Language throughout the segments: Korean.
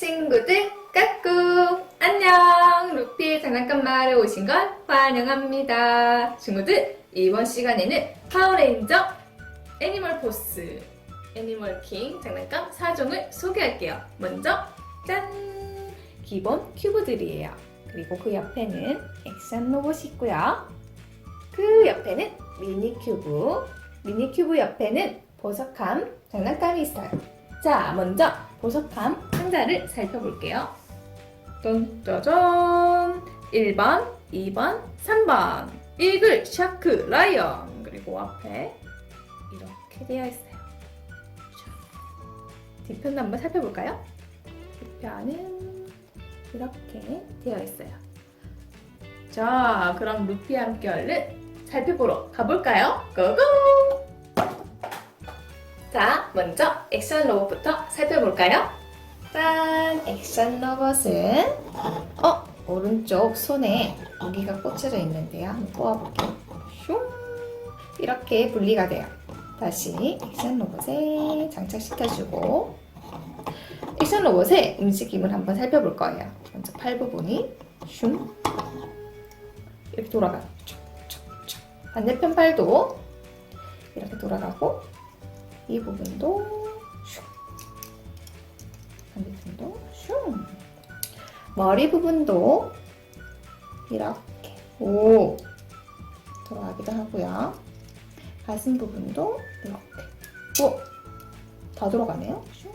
친구들 까꿍. 안녕. 루피의 장난감 마을에 오신 걸 환영합니다. 친구들 이번 시간에는 파워레인저 애니멀 포스 애니멀 킹 장난감 4종을 소개할게요. 먼저 짠! 기본 큐브들이에요. 그리고 그 옆에는 액션 로봇이 있고요. 그 옆에는 미니 큐브 미니 큐브 옆에는 보석함 장난감이 있어요. 자 먼저 보석함 상자를 살펴볼게요. 짠, 짜잔! 1번, 2번, 3번. 이글, 샤크, 라이언. 그리고 앞에 이렇게 되어 있어요. 자, 뒤편도 한번 살펴볼까요? 뒤편은 이렇게 되어 있어요. 자, 그럼 루피와 함께 얼른 살펴보러 가볼까요? 고고! 자, 먼저 액션 로봇부터 살펴볼까요? 짠! 액션 로봇은 어? 오른쪽 손에 무기가 꽂혀져 있는데요. 한번 뽑아볼게요. 슝! 이렇게 분리가 돼요. 다시 액션 로봇에 장착시켜주고 액션 로봇의 움직임을 한번 살펴볼 거예요. 먼저 팔 부분이 슝! 이렇게 돌아가요. 반대편 팔도 이렇게 돌아가고 이 부분도 슝 반대편도 슝. 머리 부분도 이렇게 오. 돌아가기도 하고요. 가슴 부분도 이렇게. 오다 돌아가네요. 슝.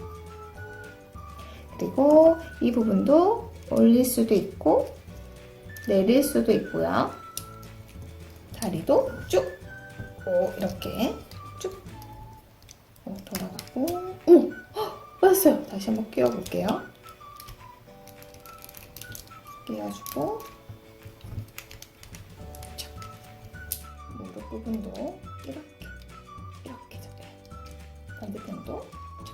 그리고 이 부분도 올릴 수도 있고 내릴 수도 있고요. 다리도 쭉. 오, 이렇게 빠졌어요. 다시 한번 끼워볼게요. 끼워주고 자, 무릎 부분도 이렇게 이렇게 잡아요. 반대편도 자,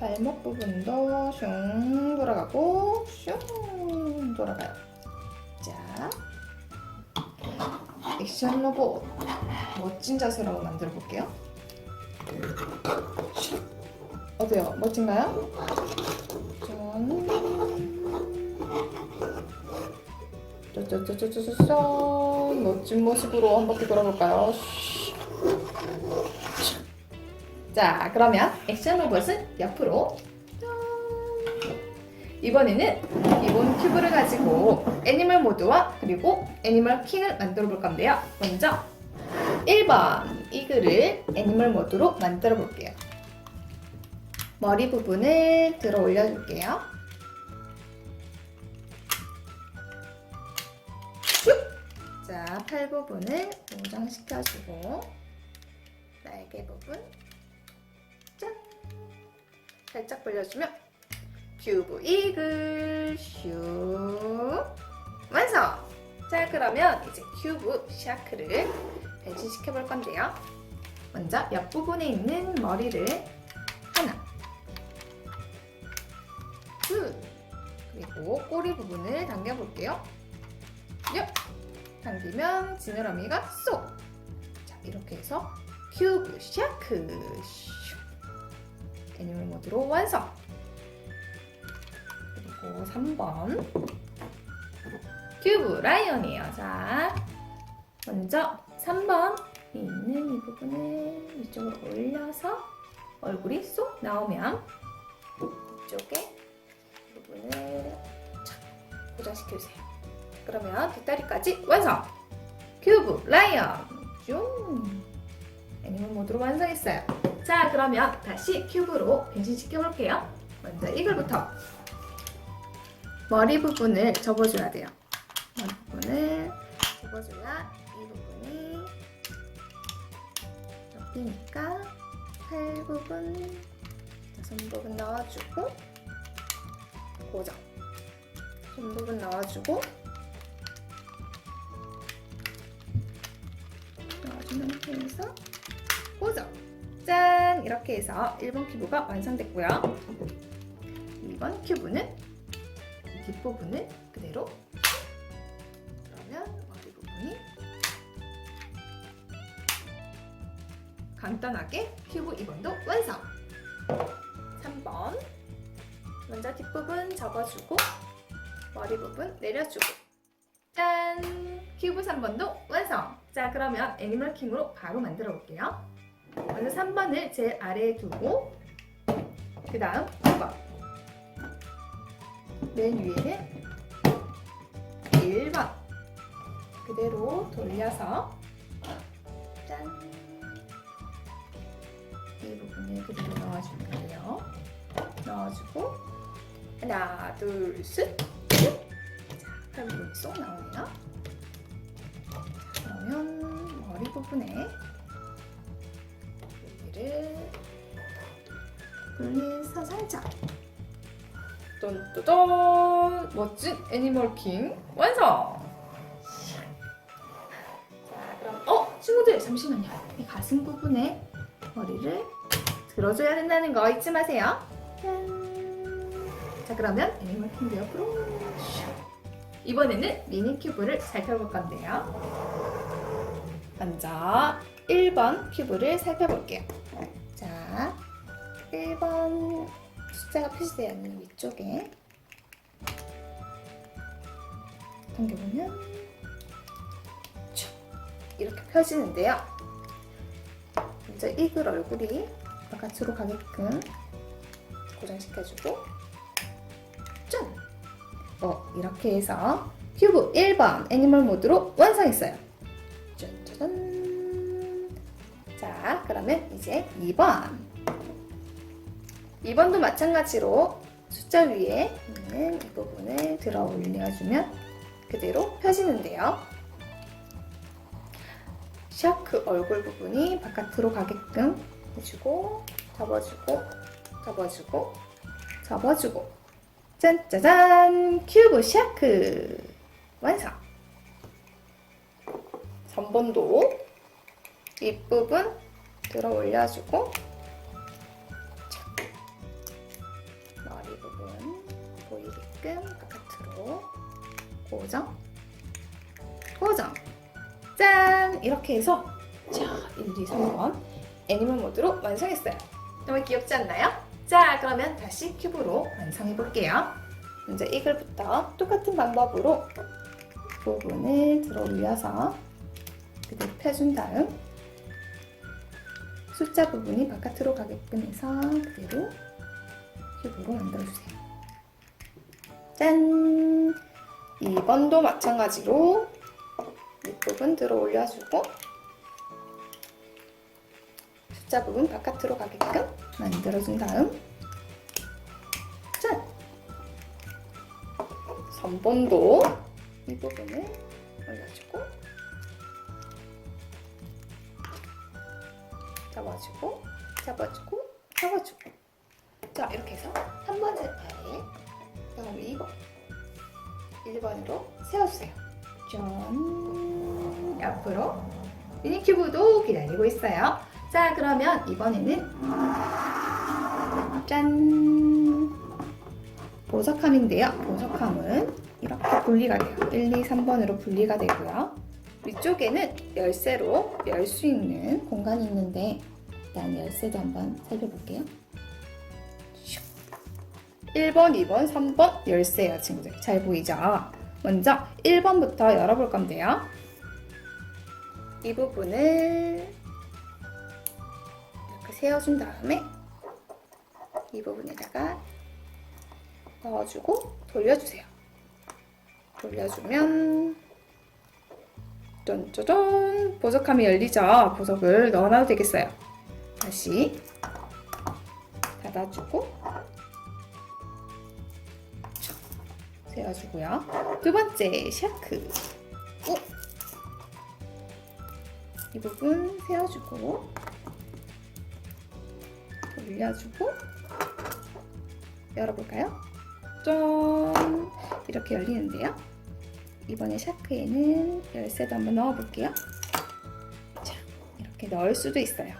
자. 발목 부분도 슝 돌아가고 슝 돌아가요. 자 액션 로봇 멋진 자세로 만들어 볼게요. 어때요? 멋진가요? 짠. 짜자자자자잔. 멋진 모습으로 한 바퀴 돌아볼까요? 자, 그러면 액션 로봇은 옆으로. 짠. 이번에는 기본 큐브를 가지고 애니멀 모드와 그리고 애니멀 킹을 만들어 볼 건데요. 먼저 1번 이글을 애니멀 모드로 만들어 볼게요. 머리 부분을 들어 올려줄게요. 슉! 자, 팔 부분을 고정시켜주고 날개 부분 짠! 살짝 벌려주면 큐브 이글 슉 완성! 자 그러면 이제 큐브 샤크를 배치시켜 볼 건데요. 먼저 옆부분에 있는 머리를 둘, 그리고 꼬리 부분을 당겨 볼게요. 요! 당기면 지느러미가 쏙! 자, 이렇게 해서 큐브 샤크 슉! 애니멀 모드로 완성! 그리고 3번 큐브 라이언이에요. 자, 먼저 3번 있는 이 부분을 이쪽으로 올려서 얼굴이 쏙 나오면 이쪽에 착 고정시켜주세요. 그러면 뒷다리까지 완성! 큐브 라이언 쭉 애니멀 모드로 완성했어요. 자, 그러면 다시 큐브로 변신시켜 볼게요. 먼저 이글부터 머리 부분을 접어줘야 돼요. 머리 부분을 접어줘야 이 부분이 접히니까 팔 부분, 자, 손 부분 넣어주고 고정. 손 부분 넣어주고 넣어준 상태에서 고정. 짠! 이렇게 해서 1번 큐브가 완성됐고요. 2번 큐브는 이 뒷부분을 그대로 그러면 머리 부분이 간단하게 큐브 2번도 완성! 3번 먼저 뒷부분 접어주고 머리 부분 내려주고 짠! 큐브 3번도 완성! 자 그러면 애니멀 킹으로 바로 만들어 볼게요. 먼저 3번을 제일 아래에 두고 그 다음 2번 맨 위에는 1번 그대로 돌려서 짠! 이 부분을 그대로 넣어줄게요. 넣어주고 하나 둘 셋 자, 그럼 이렇게 쏙 나오네요. 자, 그러면 머리 부분에 여기를 분리해서 살짝 똔똔 멋진 애니멀 킹 완성! 자 그럼 어 친구들 잠시만요 이 가슴 부분에 머리를 들어줘야 된다는 거 잊지 마세요 짠. 자 그러면 애니멀 킹 옆으로 슉. 이번에는 미니 큐브를 살펴볼 건데요 먼저 1번 큐브를 살펴볼게요 자 1번 숫자가 표시되어 있는 위쪽에 당겨보면 쭉 이렇게 펴지는데요. 먼저 이글 얼굴이 바깥으로 가게끔 고정시켜주고 짠! 어, 이렇게 해서 큐브 1번 애니멀 모드로 완성했어요. 짠짜잔! 자, 그러면 이제 2번 2번도 마찬가지로 숫자 위에 있는 이 부분을 들어 올려주면 그대로 펴지는데요. 샤크 얼굴 부분이 바깥으로 가게끔 해주고 접어주고 접어주고 접어주고 짠짜잔. 큐브 샤크. 완성. 3번도 윗부분 들어 올려주고 머리 부분 보이게끔 바깥으로 고정 고정. 짠! 이렇게 해서 자 1, 2, 3번 애니멀 모드로 완성했어요. 너무 귀엽지 않나요? 자 그러면 다시 큐브로 완성해 볼게요 먼저 이글부터 똑같은 방법으로 부분을 들어 올려서 그대로 펴준 다음 숫자 부분이 바깥으로 가게끔 해서 그대로 큐브로 만들어주세요. 짠! 2번도 마찬가지로 윗부분 들어 올려주고 숫자 부분 바깥으로 가게끔 만들어준 다음. 짠! 3번도 이 부분을 올려주고 잡아주고 잡아주고 잡아주고. 자 이렇게 해서 한 번째 팔에 다음 2번 1번으로 세워주세요. 짠! 옆으로 미니큐브도 기다리고 있어요 자 그러면 이번에는 짠 보석함인데요 보석함은 이렇게 분리가 돼요 1, 2, 3번으로 분리가 되고요 위쪽에는 열쇠로 열 수 있는 공간이 있는데 일단 열쇠도 한번 살펴볼게요 1번, 2번, 3번 열쇠예요, 친구들. 잘 보이죠? 먼저 1번부터 열어볼 건데요. 이 부분을 세워준 다음에 이 부분에다가 넣어주고 돌려주세요. 돌려주면 짠짜잔 보석함이 열리죠? 보석을 넣어놔도 되겠어요. 다시 닫아주고 세워주고요. 두 번째 샤크. 오! 이 부분 세워주고 돌려주고 열어볼까요? 짠! 이렇게 열리는데요. 이번에 샤크에는 열쇠도 한번 넣어볼게요. 자, 이렇게 넣을 수도 있어요.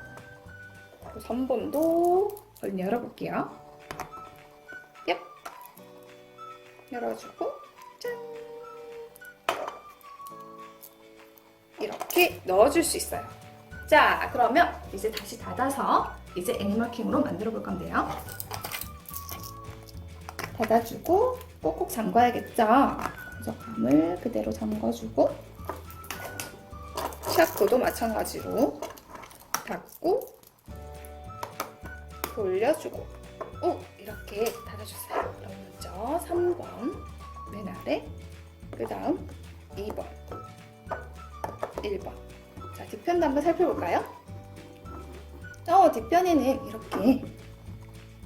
3번도 얼른 열어볼게요. 열어주고 짠 이렇게 넣어줄 수 있어요. 자 그러면 이제 다시 닫아서 이제 애니멀 킹으로 만들어 볼 건데요. 닫아주고 꼭꼭 잠궈야겠죠. 그래서 감을 그대로 잠궈주고 샤크도 마찬가지로 닫고 돌려주고 오 이렇게 닫아주세요. 그럼 먼저 3번 맨 아래 그 다음 2번 1번 자 뒷편도 한번 살펴볼까요? 어 뒷편에는 이렇게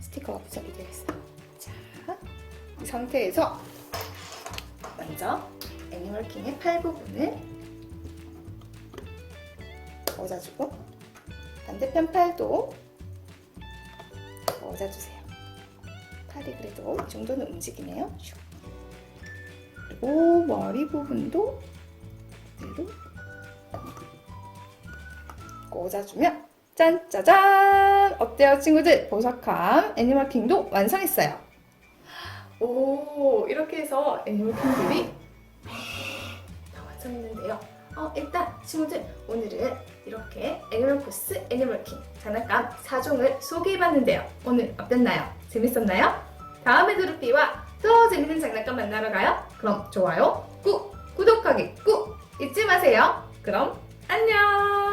스티커가 부착이 되어 있어요. 자, 이 상태에서 먼저 애니멀킹의 팔 부분을 꽂아주고 반대편 팔도 꽂아주세요. 팔이 그래도 이 정도는 움직이네요. 슉. 그리고 머리 부분도 그대로 꽂아주면 짠 짜잔! 어때요 친구들? 보석함 애니멀킹도 완성했어요. 오 이렇게 해서 애니멀킹들이 다 완성했는데요. 어, 일단 친구들 오늘은 이렇게 애니멀코스 애니멀킹 장난감 4종을 소개해봤는데요. 오늘 어땠나요? 재밌었나요? 다음에 두루피와 더 재밌는 장난감 만나러 가요. 그럼 좋아요 꾹 구독하기 꾹 잊지 마세요. 그럼 안녕